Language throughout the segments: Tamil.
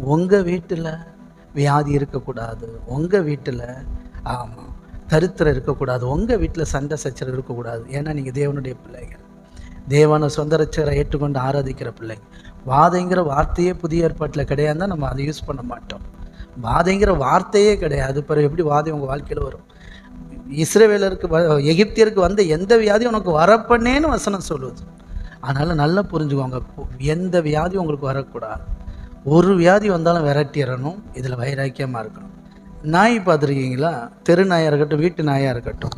உங்கள் வீட்டில் வியாதி இருக்கக்கூடாது. உங்கள் வீட்டில் ஆமாம் தரித்திரம் இருக்கக்கூடாது. உங்கள் வீட்டில் சண்டை சச்சரவு இருக்கக்கூடாது. ஏன்னா நீங்கள் தேவனுடைய பிள்ளைகள். தேவனை சொந்த ஏற்றுக்கொண்டு ஆராதிக்கிற பிள்ளைங்க. வாதைங்கிற வார்த்தையே புதிய ஏற்பாட்டில் கிடையாது நம்ம அதை யூஸ் பண்ண மாட்டோம். வாதைங்கிற வார்த்தையே கிடையாது. பிறகு எப்படி வாதை உங்கள் வாழ்க்கையில் வரும்? இஸ்ரேவேலருக்கு வ- எகிப்தியருக்கு வந்த எந்த வியாதியும் உனக்கு வரப்பண்ணேன்னு வசனம் சொல்லுது. அதனால் நல்லா புரிஞ்சுக்கோங்க. எந்த வியாதியும் உங்களுக்கு வரக்கூடாது. ஒரு வியாதி வந்தாலும் விரட்டிடணும் இதில் வைராக்கியமாக இருக்கணும். நாய் பார்த்துருக்கீங்களா? தெரு நாயாக இருக்கட்டும் வீட்டு நாயாக இருக்கட்டும்.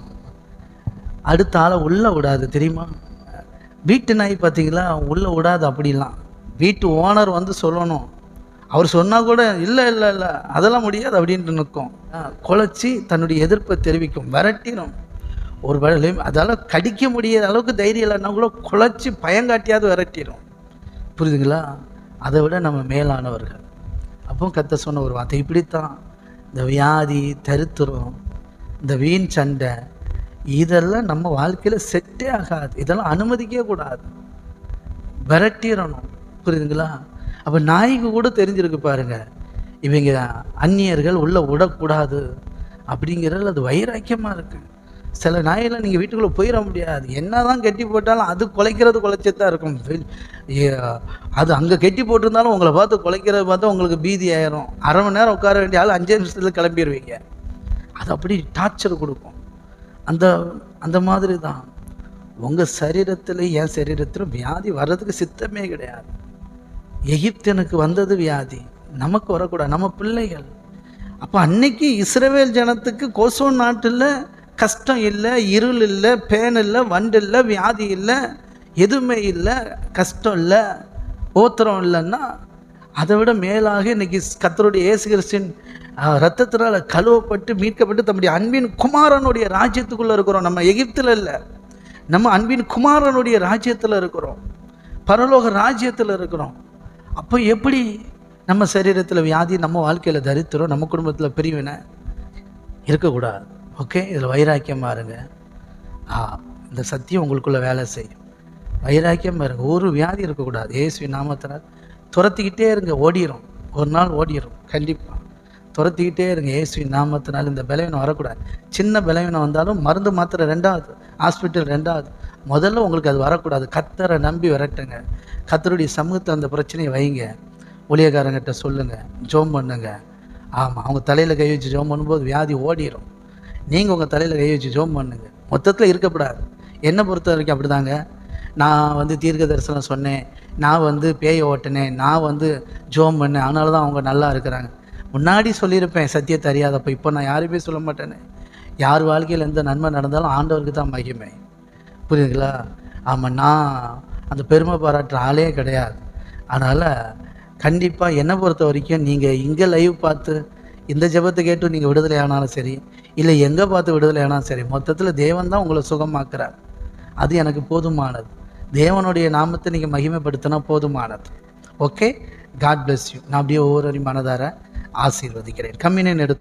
அடுத்த ஆளை உள்ளே விடாது தெரியுமா? வீட்டு நாய் பார்த்தீங்களா? உள்ளே விடாது அப்படிலாம். வீட்டு ஓனர் வந்து சொல்லணும். அவர் சொன்னால் கூட இல்லை இல்லை இல்லை அதெல்லாம் முடியாது அப்படின்ட்டு நிற்கும். குலைச்சி தன்னுடைய எதிர்ப்பை தெரிவிக்கும். விரட்டிடும் ஒரு வேளை அதால் கடிக்க முடியாத அளவுக்கு தைரியம் இல்லைன்னா கூட குலைச்சி பயங்காட்டியாவது விரட்டிடும் புரியுதுங்களா? அதை விட நம்ம மேலானவர்கள். அப்போ கத்த சொன்ன ஒரு வார்த்தை இப்படித்தான். இந்த வியாதி தருத்திரம் இந்த வீண் சண்டை இதெல்லாம் நம்ம வாழ்க்கையில் செட்டே ஆகாது. இதெல்லாம் அனுமதிக்கவே கூடாது. விரட்டிடணும். புரியுதுங்களா? அப்போ நாய்க்கு கூட தெரிஞ்சிருக்கு பாருங்க. இவங்க அந்நியர்கள் உள்ளே விடக்கூடாது. அப்படிங்கிறது அது வைராக்கியமாக இருக்குது சில நாயெல்லாம் நீங்கள் வீட்டுக்குள்ளே போயிட முடியாது. என்னதான் கெட்டி போட்டாலும் அது குலைக்கிறது குலைச்சதான் இருக்கும். அது அங்கே கெட்டி போட்டிருந்தாலும் உங்களை பார்த்து குலைக்கிறத பார்த்தா உங்களுக்கு பீதி ஆயிரும். அரை மணி நேரம் உட்கார வேண்டிய ஆள் அஞ்சே நிமிஷத்தில் கிளம்பிடுவீங்க அது அப்படி டார்ச்சர் கொடுக்கும். அந்த அந்த மாதிரி தான் உங்கள் சரீரத்தில் என் சரீரத்திலும் வியாதி வர்றதுக்கு சித்தமே கிடையாது. எகிப்தனுக்கு வந்தது வியாதி. நமக்கு வரக்கூடாது. நம்ம பிள்ளைகள். அப்போ அன்னைக்கு இஸ்ரேவேல் ஜனத்துக்கு கோசோன் நாட்டில் கஷ்டம் இல்லை இருள் இல்லை பேன் இல்லை வண்டு இல்லை வியாதி இல்லை எதுவுமே இல்லை கஷ்டம் இல்லை ஓத்திரம் இல்லைன்னா அதை விட மேலாக இன்னைக்கு கத்தருடைய இயேசு கிறிஸ்டின் ரத்தத்தினால் கழுவப்பட்டு மீட்கப்பட்டு தம்முடைய அன்பின் குமாரனுடைய ராஜ்யத்துக்குள்ளே இருக்கிறோம். நம்ம எகிப்தில் இல்லை. நம்ம அன்பின் குமாரனுடைய ராஜ்யத்தில் இருக்கிறோம். பரலோக ராஜ்யத்தில் இருக்கிறோம். அப்போ எப்படி நம்ம சரீரத்தில் வியாதி நம்ம வாழ்க்கையில் தரித்திரம் நம்ம குடும்பத்தில் பிரிவினை இருக்கக்கூடாது. ஓகே இதில் வைராக்கியமாக இருங்க ஆ இந்த சத்தியம் உங்களுக்குள்ளே வேலை செய்யும். வைராக்கியமாக இருங்க ஒரு வியாதி இருக்கக்கூடாது. ஏசுவி நாமத்தினால் துரத்திக்கிட்டே இருங்க ஓடிரும். ஒரு நாள் ஓடிரும் கண்டிப்பாக துரத்திக்கிட்டே இருங்க ஏசுவி நாமத்தினால் இந்த பலவீனம் வரக்கூடாது. சின்ன பலவீனம் வந்தாலும் மருந்து மாத்திரை ரெண்டாவது ஹாஸ்பிட்டல் ரெண்டாவது. முதல்ல உங்களுக்கு அது வரக்கூடாது. கத்தரை நம்பி விரட்டுங்க. கத்தருடைய சமூகத்தை அந்த பிரச்சனையை வைங்க. ஊழியக்காரங்கிட்ட சொல்லுங்கள் ஜோம் பண்ணுங்க. ஆமாம் அவங்க தலையில் கை வச்சு ஜோம் பண்ணும்போது வியாதி ஓடிடும் நீங்கள் உங்கள் தலையில் கை வச்சு ஜோம் பண்ணுங்க. மொத்தத்தில் இருக்கக்கூடாது என்னை பொறுத்த வரைக்கும் அப்படிதாங்க? நான் வந்து தீர்க்க தரிசனம் சொன்னேன். நான் வந்து பேயை ஓட்டினேன். நான் வந்து ஜோம் பண்ணேன். அதனால தான் அவங்க நல்லா இருக்கிறாங்க. முன்னாடி சொல்லியிருப்பேன் சத்தியத்தை அறியாதப்போ. இப்போ நான் யாருமே சொல்ல மாட்டேனே. யார் வாழ்க்கையில் எந்த நன்மை நடந்தாலும் ஆண்டவருக்கு தான் மகிமை. புரியுதுங்களா? ஆமாம் நான் அந்த பெருமை பாராட்டுற ஆளே கிடையாது. அதனால் கண்டிப்பாக என்னை பொறுத்த வரைக்கும் நீங்கள் இங்கே லைவ் பார்த்து இந்த ஜெபத்தை கேட்டு நீங்கள் விடுதலை ஆனாலும் சரி இல்லை எங்கே பார்த்து விடுதலை சரி மொத்தத்தில் தேவன் தான் உங்களை சுகமாக்குறார். அது எனக்கு போதுமானது. தேவனுடைய நாமத்தை நீங்கள் மகிமைப்படுத்தினா போதுமானது. ஓகே காட் பிளஸ் யூ நான் அப்படியே ஒவ்வொரு மனதார ஆசீர்வதிக்கிறேன். கம்மினேன் எடுத்து